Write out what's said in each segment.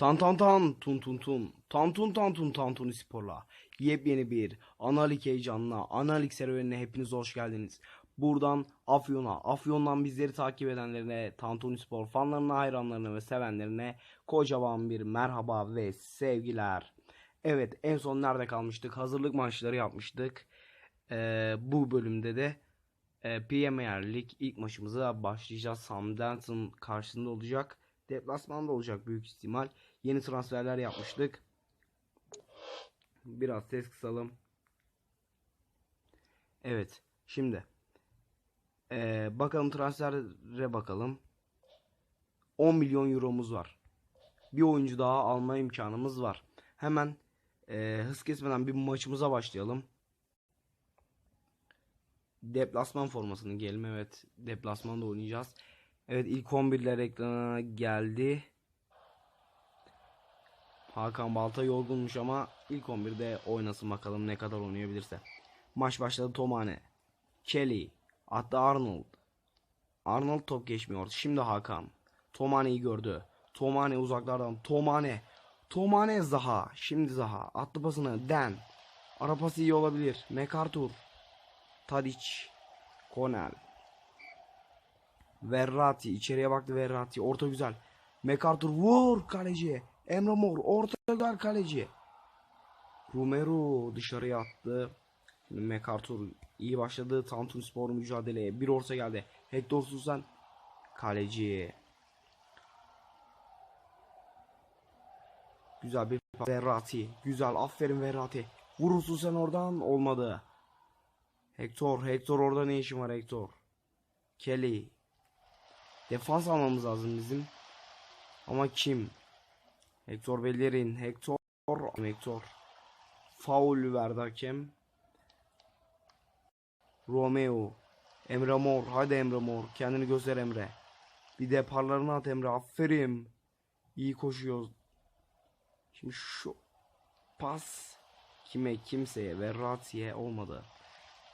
Tan tan tan tun tun tun tan tun tan tun tan tun sporla yepyeni bir analik heyecanına analik serüvenine hepiniz hoş geldiniz. Buradan Afyon'a, Afyon'dan bizleri takip edenlerine, Tantuni Spor fanlarına, hayranlarına ve sevenlerine kocaman bir merhaba ve sevgiler. Evet en son nerede kalmıştık? Hazırlık maçları yapmıştık. Ee, bu bölümde de e, Premier Lig ilk maçımıza başlayacağız. Southampton karşısında olacak. Deplasmanda olacak büyük ihtimal. Yeni transferler yapmıştık. Biraz ses kısalım. Evet. Şimdi. Ee, bakalım transfere bakalım. 10 milyon euromuz var. Bir oyuncu daha alma imkanımız var. Hemen e, hız kesmeden bir maçımıza başlayalım. Deplasman formasını giyelim. Evet. Deplasmanda oynayacağız. Evet ilk 11'ler ekrana geldi. Hakan Balta yorgunmuş ama ilk 11'de oynasın bakalım ne kadar oynayabilirse. Maç başladı Tomane. Kelly. Hatta Arnold. Arnold top geçmiyor. Şimdi Hakan. Tomane'yi gördü. Tomane uzaklardan. Tomane. Tomane Zaha. Şimdi Zaha. Attı pasını. Den. Ara pası iyi olabilir. MacArthur. Tadic. Konel. Verratti. içeriye baktı Verratti. Orta güzel. MacArthur vur kaleci. Emre Mor orta güzel kaleci. Romero dışarıya attı. Şimdi MacArthur iyi başladı. Tantun Spor mücadeleye. Bir orta geldi. Hector Susan kaleci. Güzel bir pas. Verratti. Güzel. Aferin Verratti. Vurursun sen oradan. Olmadı. Hector. Hector orada ne işin var Hector? Kelly. Defans almamız lazım bizim. Ama kim? Hector Bellerin. Hector. Hector. Faul verdi hakem. Romeo. Emre Mor. Hadi Emre Mor. Kendini göster Emre. Bir de parlarını at Emre. Aferin. İyi koşuyor. Şimdi şu pas kime kimseye ve Rati'ye olmadı.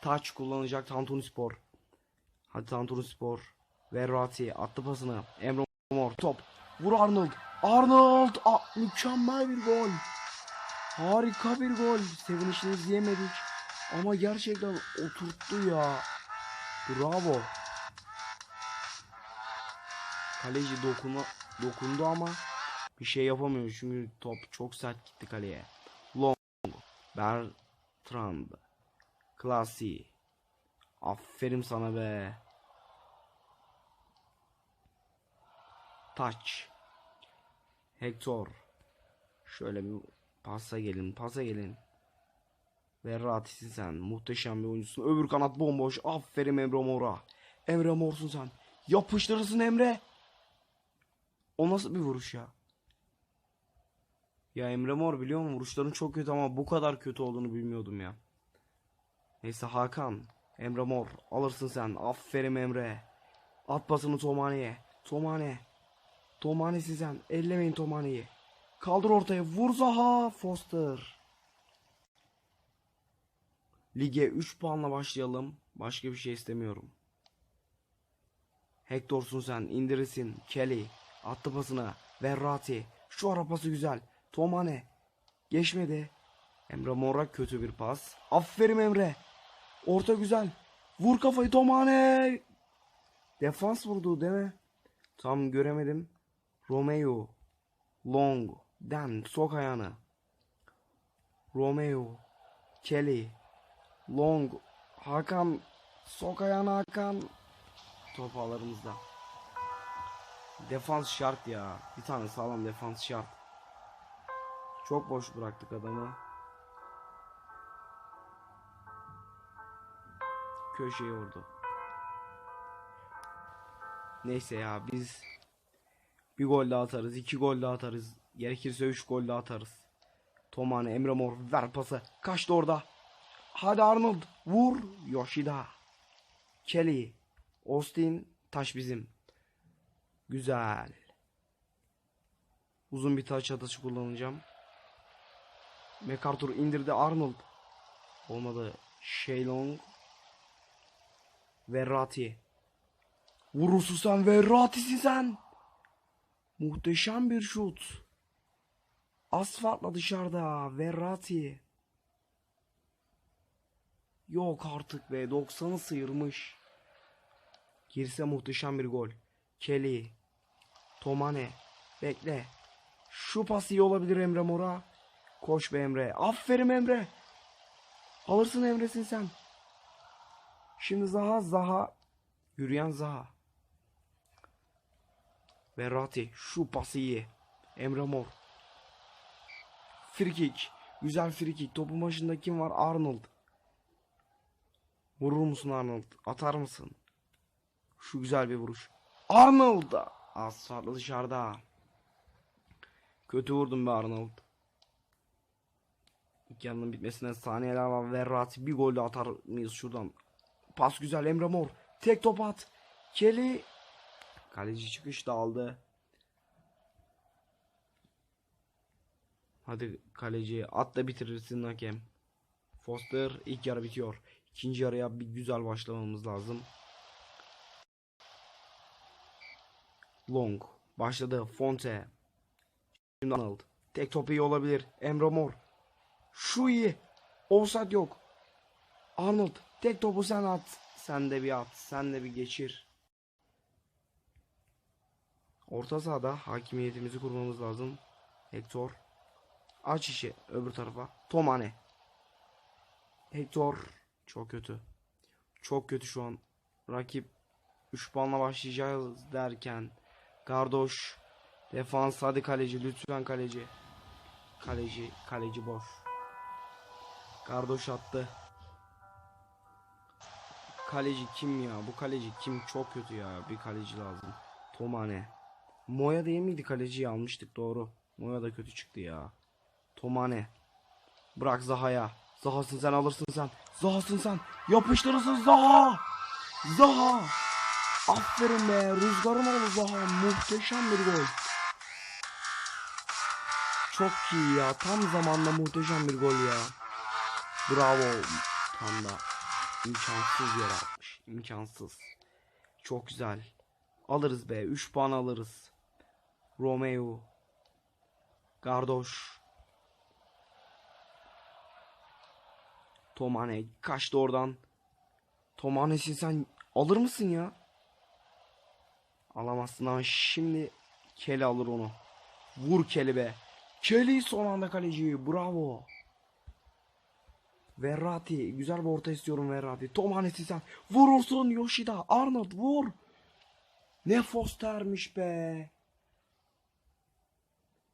Taç kullanacak Tantuni Spor. Hadi Tantuni Spor. Verratti attı pasını. Emre Mor top. Vur Arnold. Arnold. Aa, mükemmel bir gol. Harika bir gol. Sevinişini izleyemedik. Ama gerçekten oturttu ya. Bravo. Kaleci dokuna, dokundu ama bir şey yapamıyor çünkü top çok sert gitti kaleye. Long. Bertrand. Klasi. Aferin sana be. Taç. Hector. Şöyle bir pasa gelin, pasa gelin. Verratti'sin sen. Muhteşem bir oyuncusun. Öbür kanat bomboş. Aferin Emre Mor'a. Emre Mor'sun sen. Yapıştırırsın Emre. O nasıl bir vuruş ya? Ya Emre Mor biliyor musun? Vuruşların çok kötü ama bu kadar kötü olduğunu bilmiyordum ya. Neyse Hakan. Emre Mor. Alırsın sen. Aferin Emre. At pasını Tomane'ye. Tomane. Tomane'si sen. Ellemeyin Tomane'yi. Kaldır ortaya. Vur Zaha. Foster. Lige 3 puanla başlayalım. Başka bir şey istemiyorum. Hector'sun sen. indirirsin. Kelly. Attı pasını. Verratti. Şu ara pası güzel. Tomane. Geçmedi. Emre Mor'a kötü bir pas. Aferin Emre. Orta güzel. Vur kafayı Tomane. Defans vurdu değil mi? Tam göremedim. Romeo. Long. Den. Sok ayağını. Romeo. Kelly. Long. Hakan. Sok ayağını Hakan. Top ağlarımızda. Defans şart ya. Bir tane sağlam defans şart. Çok boş bıraktık adamı. Köşeye vurdu. Neyse ya biz bir gol daha atarız, iki gol daha atarız. Gerekirse üç gol daha atarız. Tomane, Emre Mor ver pası. Kaçtı orada. Hadi Arnold vur. Yoshida. Kelly. Austin. Taş bizim. Güzel. Uzun bir taç atışı kullanacağım. MacArthur indirdi Arnold. Olmadı. Shaylong. Verratti. Vurursun sen Verratti'sin sen. Muhteşem bir şut. Asfaltla dışarıda. Verratti. Yok artık be. 90'ı sıyırmış. Girse muhteşem bir gol. Kelly. Tomane. Bekle. Şu pas iyi olabilir Emre Mor'a. Koş be Emre. Aferin Emre. Alırsın Emre'sin sen. Şimdi Zaha Zaha. Yürüyen Zaha. Verratti. Şu pası iyi. Emre Mor. Frikik. Güzel frikik. Topun başında kim var? Arnold. Vurur musun Arnold? Atar mısın? Şu güzel bir vuruş. Arnold. Asfaltla dışarıda. Kötü vurdum be Arnold. İlk yarının bitmesine saniyeler var. Verratti bir gol de atar mıyız şuradan? Pas güzel Emre Mor. Tek top at. Kelly. Kaleci çıkış da aldı. Hadi kaleci at da bitirirsin hakem. Foster ilk yarı bitiyor. İkinci yarıya bir güzel başlamamız lazım. Long başladı. Fonte. Şimdi Arnold. Tek top iyi olabilir. Emre Mor. Şu iyi. Offside yok. Arnold tek topu sen at. Sen de bir at. Sen de bir geçir. Orta sahada hakimiyetimizi kurmamız lazım. Hector. Aç işi öbür tarafa. Tomane. Hector. Çok kötü. Çok kötü şu an. Rakip 3 puanla başlayacağız derken. Gardoş. Defans hadi kaleci lütfen kaleci. Kaleci kaleci boş. Gardoş attı. Kaleci kim ya? Bu kaleci kim? Çok kötü ya. Bir kaleci lazım. Tomane. Moya değil miydi kaleciyi almıştık doğru. Moya da kötü çıktı ya. Tomane. Bırak Zaha'ya. Zaha'sın sen alırsın sen. Zaha'sın sen. Yapıştırırsın Zaha. Zaha. Aferin be. Rüzgarın oğlu Zaha. Muhteşem bir gol. Çok iyi ya. Tam zamanda muhteşem bir gol ya. Bravo. Tam da imkansız yer atmış. İmkansız. Çok güzel. Alırız be. 3 puan alırız. Romeo. Gardoş. Tomane kaçtı oradan. Tomane'sin sen alır mısın ya? Alamazsın ama şimdi Kelly alır onu. Vur Kelly be. Kelly son anda kaleci. Bravo. Verratti. Güzel bir orta istiyorum Verratti. Tomane'sin sen. Vurursun Yoshida. Arnold vur. Ne Foster'miş be.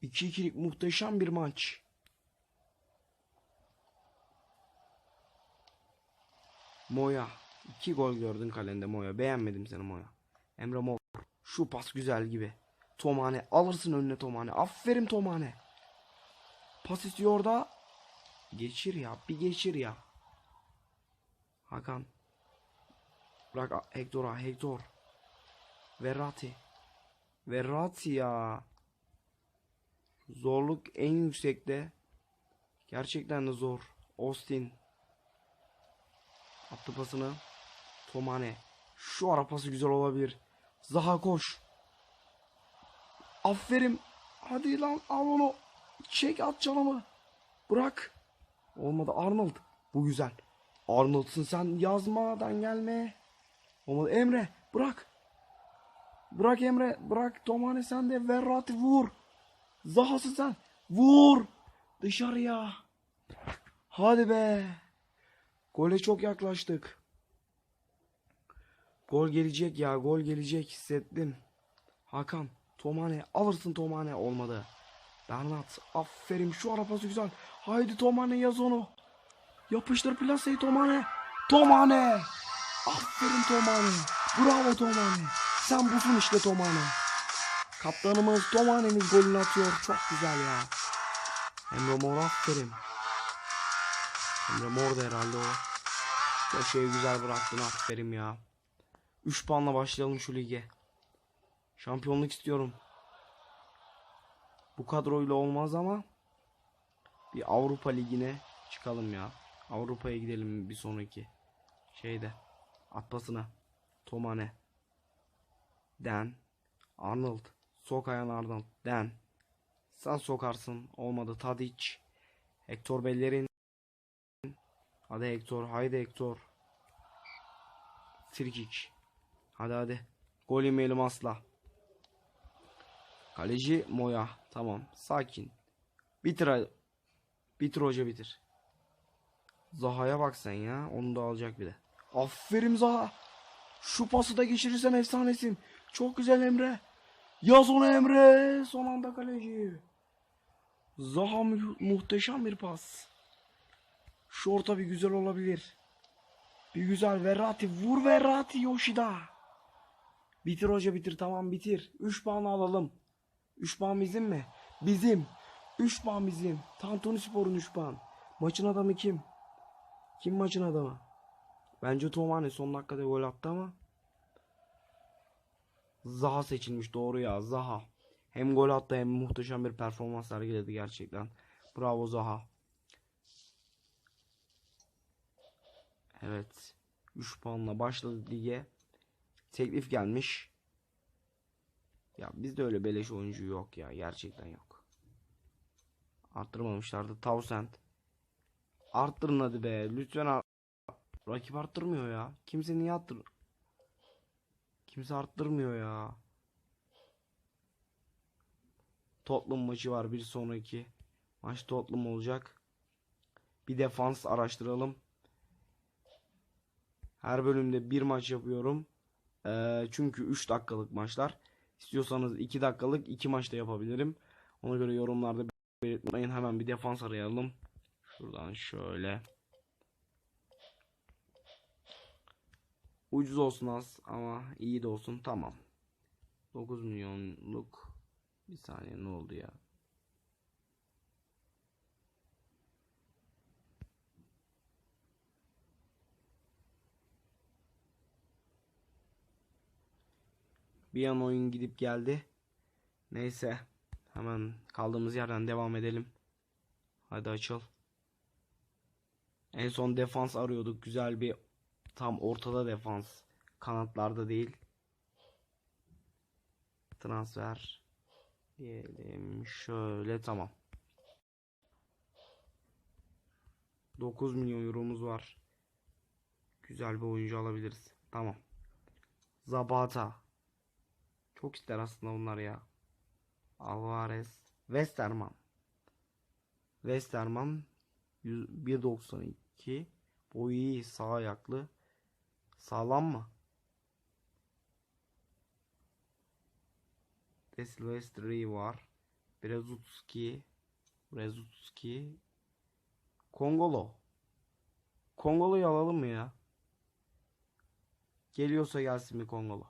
2-2'lik muhteşem bir maç. Moya. iki gol gördün kalende Moya. Beğenmedim seni Moya. Emre Mor. Şu pas güzel gibi. Tomane. Alırsın önüne Tomane. Aferin Tomane. Pas istiyor da. Geçir ya. Bir geçir ya. Hakan. Bırak Hector'a. Hector. Verratti. Verratti ya. Zorluk en yüksekte. Gerçekten de zor. Austin. Attı pasını. Tomane. Şu ara pası güzel olabilir. Zaha koş. Aferin. Hadi lan al onu. Çek at canımı. Bırak. Olmadı Arnold. Bu güzel. Arnold'sun sen yazmadan gelme. Olmadı Emre bırak. Bırak Emre. Bırak Tomane sen de Verratti vur. Zaha'sın sen. Vur. Dışarıya. Hadi be. Gole çok yaklaştık. Gol gelecek ya. Gol gelecek hissettim. Hakan. Tomane. Alırsın Tomane. Olmadı. Bernat. Aferin. Şu arapası güzel. Haydi Tomane yaz onu. Yapıştır plaseyi Tomane. Tomane. Aferin Tomane. Bravo Tomane. Sen busun işte Tomane. Kaptanımız Tomane'miz golünü atıyor. Çok güzel ya. Emre Mor aferin. Emre Mor da herhalde o. Köşeyi güzel bıraktın aferin ya. 3 puanla başlayalım şu lige. Şampiyonluk istiyorum. Bu kadroyla olmaz ama bir Avrupa Ligi'ne çıkalım ya. Avrupa'ya gidelim bir sonraki şeyde. At pasına. Tomane. Den. Arnold. Sok Arnold. Den. Sen sokarsın. Olmadı Tadic. Hector Bellerin. Hadi Hector. Haydi Hector. Frikik. Hadi hadi. Gol yemeyelim asla. Kaleci Moya. Tamam. Sakin. Bitir. Bitir hoca bitir. Zaha'ya bak sen ya. Onu da alacak bir de. Aferin Zaha. Şu pası da geçirirsen efsanesin. Çok güzel Emre. Yaz onu Emre. Son anda kaleci. Zaha mu- muhteşem bir pas. Şu orta bir güzel olabilir. Bir güzel Verratti. Vur Verratti Yoshida. Bitir hoca bitir tamam bitir. 3 puan alalım. 3 puan bizim mi? Bizim. 3 puan bizim. Tantuni Spor'un 3 puan. Maçın adamı kim? Kim maçın adamı? Bence Tomane son dakikada gol attı ama. Zaha seçilmiş doğru ya Zaha. Hem gol attı hem muhteşem bir performans sergiledi gerçekten. Bravo Zaha. Evet. 3 puanla başladı lige. Teklif gelmiş. Ya bizde öyle beleş oyuncu yok ya. Gerçekten yok. Arttırmamışlardı. Townsend. Arttırın hadi be. Lütfen ar- Rakip arttırmıyor ya. Kimse niye arttır? Kimse arttırmıyor ya. Tottenham maçı var bir sonraki. Maç Tottenham olacak. Bir defans araştıralım. Her bölümde bir maç yapıyorum. Ee, çünkü 3 dakikalık maçlar. İstiyorsanız 2 dakikalık 2 maç da yapabilirim. Ona göre yorumlarda belirtmeyin. Hemen bir defans arayalım. Şuradan şöyle. Ucuz olsun az ama iyi de olsun. Tamam. 9 milyonluk. Bir saniye ne oldu ya? Bir an oyun gidip geldi. Neyse. Hemen kaldığımız yerden devam edelim. Hadi açıl. En son defans arıyorduk. Güzel bir tam ortada defans. Kanatlarda değil. Transfer diyelim şöyle tamam. 9 milyon euromuz var. Güzel bir oyuncu alabiliriz. Tamam. Zabata. Çok ister aslında bunlar ya. Alvarez. Westerman. Westerman 100 1.92 boyu iyi sağ ayaklı. Sağlam mı? De Silvestri var. Brezutski. Brezutski. Kongolo. Kongolo'yu alalım mı ya? Geliyorsa gelsin bir Kongolo.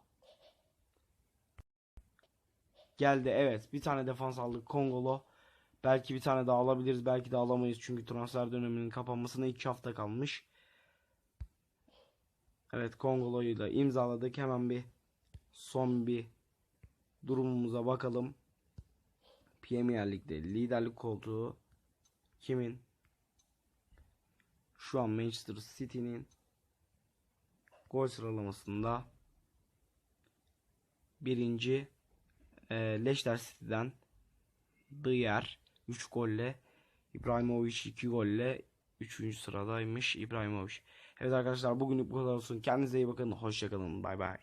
Geldi evet. Bir tane defans aldık Kongolo. Belki bir tane daha alabiliriz. Belki de alamayız. Çünkü transfer döneminin kapanmasına 2 hafta kalmış. Evet Kongolo'yu da imzaladık. Hemen bir son bir durumumuza bakalım. Premier Lig'de liderlik koltuğu kimin? Şu an Manchester City'nin gol sıralamasında birinci e, Leicester City'den Diğer 3 golle İbrahimovic 2 golle 3. sıradaymış İbrahimovic. Evet arkadaşlar bugünlük bu kadar olsun. Kendinize iyi bakın. Hoşçakalın. Bay bay.